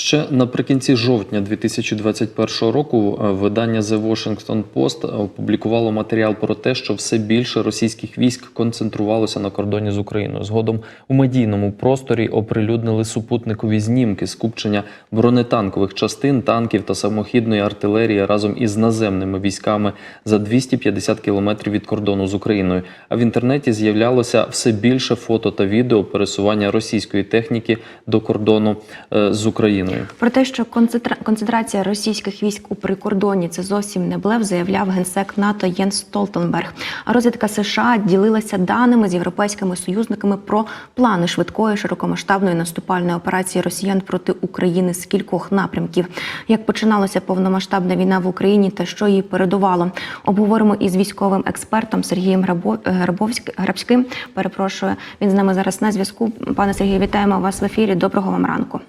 Ще наприкінці жовтня 2021 року е, видання The Washington Post опублікувало матеріал про те, що все більше російських військ концентрувалося на кордоні з Україною. Згодом у медійному просторі оприлюднили супутникові знімки скупчення бронетанкових частин, танків та самохідної артилерії разом із наземними військами за 250 кілометрів від кордону з Україною. А в інтернеті з'являлося все більше фото та відео пересування російської техніки до кордону е, з Україною. Про те, що концентра... концентрація російських військ у прикордонні це зовсім не блеф, заявляв генсек НАТО Єнс Столтенберг. А розвідка США ділилася даними з європейськими союзниками про плани швидкої широкомасштабної наступальної операції Росіян проти України з кількох напрямків. Як починалася повномасштабна війна в Україні та що її передувало, обговоримо із військовим експертом Сергієм Грабо... Грабовськ... Грабським. Перепрошую, він з нами зараз на зв'язку. Пане Сергію, вітаємо вас в ефірі. Доброго вам ранку.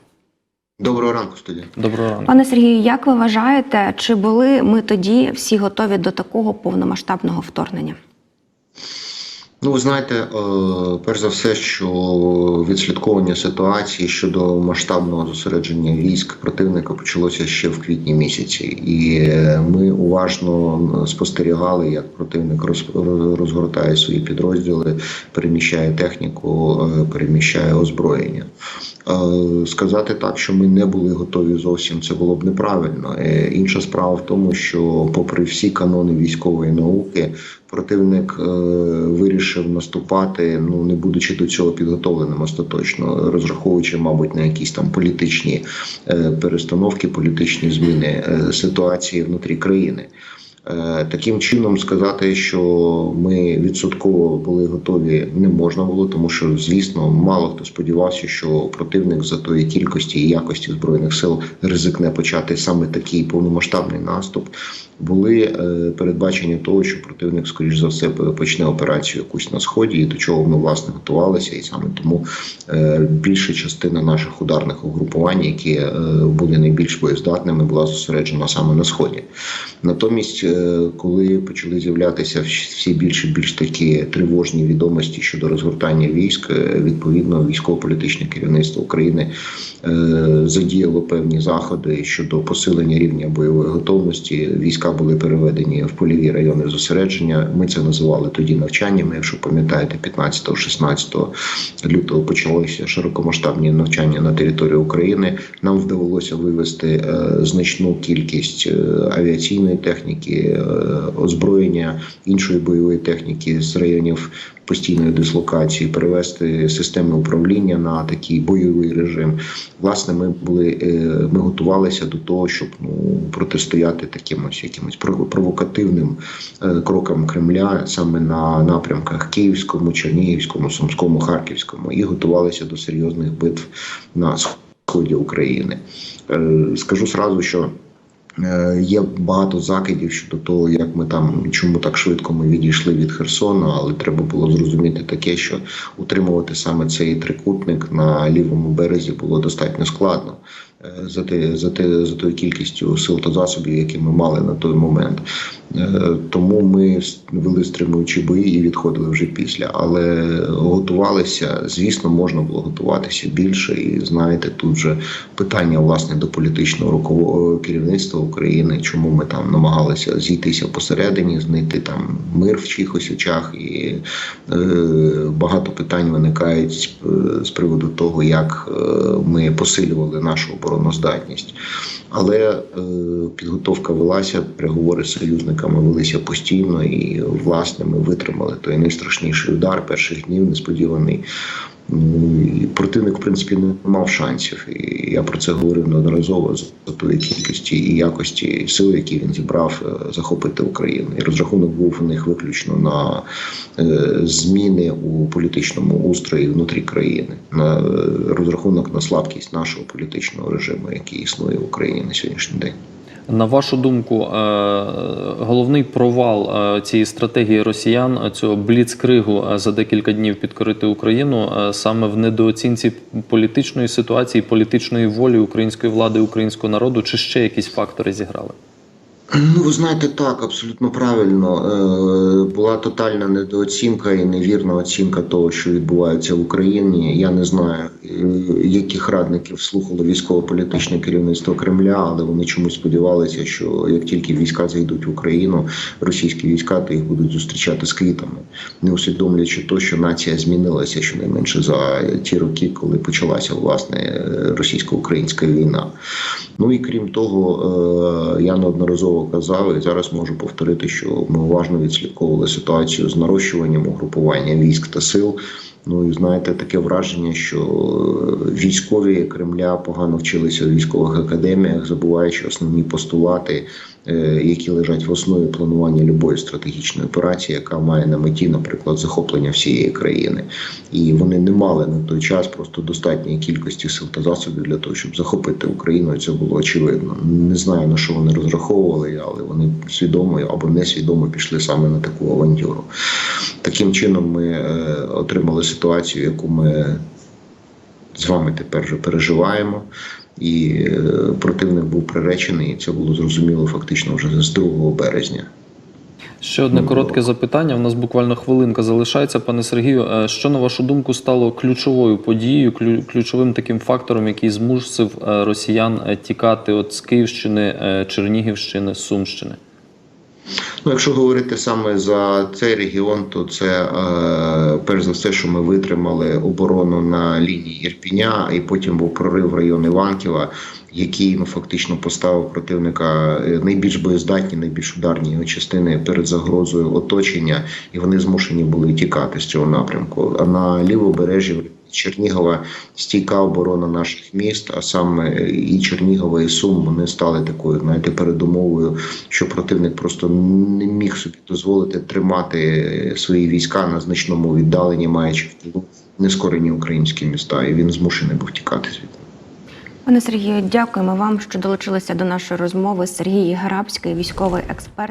Доброго ранку, студія. Доброго ранку. Пане Сергію, як ви вважаєте, чи були ми тоді всі готові до такого повномасштабного вторгнення? Ну, ви знаєте, е, перш за все, що відслідковування ситуації щодо масштабного зосередження військ противника почалося ще в квітні місяці, і ми уважно спостерігали, як противник роз- розгортає свої підрозділи, переміщає техніку, е, переміщає озброєння. Е, Сказати так, що ми не були готові зовсім, це було б неправильно. Інша справа в тому, що, попри всі канони військової науки, противник е, вирішив наступати, ну не будучи до цього підготовленим остаточно, розраховуючи, мабуть, на якісь там політичні е, перестановки, політичні зміни е, ситуації внутрі країни. Е, Таким чином сказати, що ми відсотково були готові, не можна було, тому що звісно, мало хто сподівався, що противник за тої кількості і якості збройних сил ризикне почати саме такий повномасштабний наступ. Були е, передбачення того, що противник, скоріш за все, почне операцію якусь на сході, і до чого ми власне готувалися, і саме тому е, більша частина наших ударних угрупувань, які були найбільш боєздатними, була зосереджена саме на сході. Натомість, коли почали з'являтися всі більш і більш такі тривожні відомості щодо розгортання військ, е, відповідно військово-політичне керівництво України е, задіяло певні заходи щодо посилення рівня бойової готовності. Війська були переведені в польові райони зосередження. Ми це називали тоді навчаннями. Якщо пам'ятаєте, 15-16 лютого почалося широкомасштабні навчання на території України. Нам вдалося вивести е, значну кількість е, авіаційної техніки, е, озброєння іншої бойової техніки з районів постійної дислокації, перевести системи управління на такий бойовий режим. Власне, ми були е, ми готувалися до того, щоб ну протистояти таким ось якимось провокативним е, крокам Кремля саме на напрямках Київському, Чернігівському, Сумському, Харківському, і готувалися до серйозних битв на сході України. Е, Скажу сразу, що Е, Є багато закидів щодо того, як ми там чому так швидко ми відійшли від Херсону, але треба було зрозуміти таке, що утримувати саме цей трикутник на лівому березі було достатньо складно е, за те, за те, за тою кількістю сил та засобів, які ми мали на той момент. Е, Тому ми вели стримуючі бої і відходили вже після. Але готувалися, звісно, можна було готуватися більше. І знаєте, тут вже питання власне до політичного рукового керівництва України, чому ми там намагалися зійтися посередині, знайти там мир в чихось очах, і е, багато питань виникають з, е, приводу того, як е, ми посилювали нашу обороноздатність. Але е, підготовка велася, переговори з союзниками велися постійно, і власне ми витримали той найстрашніший удар перших днів, несподіваний. Противник, в принципі, не мав шансів. І я про це говорив неодноразово за тої кількості і якості сил, які він зібрав е, захопити Україну. І розрахунок був у них виключно на е, зміни у політичному устрої внутрі країни, на е, розрахунок на слабкість нашого політичного режиму, який існує в Україні на сьогоднішній день. На вашу думку, е, головний провал е, цієї стратегії росіян цього бліцкригу е, за декілька днів підкорити Україну саме в недооцінці політичної ситуації, політичної волі української влади, українського народу, чи ще якісь фактори зіграли? Ну, ви знаєте, так, абсолютно правильно. Е, була тотальна недооцінка і невірна оцінка того, що відбувається в Україні. Я не знаю, е, яких радників слухало військово-політичне керівництво Кремля, але вони чомусь сподівалися, що як тільки війська зайдуть в Україну, російські війська, то їх будуть зустрічати з квітами, не усвідомлюючи то, що нація змінилася щонайменше за ті роки, коли почалася власне російсько-українська війна. Ну і крім того, е, я неодноразово казав і зараз можу повторити, що ми уважно відслідковували ситуацію з нарощуванням угрупування військ та сил. Ну і знаєте, таке враження, що е, військові Кремля погано вчилися в військових академіях, забуваючи основні постулати, е, які лежать в основі планування любої стратегічної операції, яка має на меті, наприклад, захоплення всієї країни. І вони не мали на той час просто достатньої кількості сил та засобів для того, щоб захопити Україну. Це було очевидно. Не знаю на що вони розраховували, але вони свідомо або несвідомо пішли саме на таку авантюру. Таким чином, ми е, отримали ситуацію, яку ми з вами тепер вже переживаємо. І е, противник був приречений, і це було зрозуміло фактично вже з 2 березня. Ще одне Ну, коротке запитання. У нас буквально хвилинка залишається. Пане Сергію, е, що на вашу думку стало ключовою подією, ключовим таким фактором, який змусив е, росіян тікати от з Київщини, Чернігівщини, Сумщини? Ну, якщо говорити саме за цей регіон, то це е, перш за все, що ми витримали оборону на лінії Ірпіня, і потім був прорив в район Іванківа, який ну фактично поставив противника е, найбільш боєздатні, найбільш ударні його частини перед загрозою оточення, і вони змушені були тікати з цього напрямку. А на лівобережжі Чернігова стійка оборона наших міст, а саме і Чернігова, і Сум вони стали такою, знаєте, передумовою, що противник просто не міг собі дозволити тримати свої війська на значному віддаленні, маючи в тилу нескорені українські міста, і він змушений був тікати звідти. Пане Сергію, дякуємо вам, що долучилися до нашої розмови. Сергій Гарабський, військовий експерт.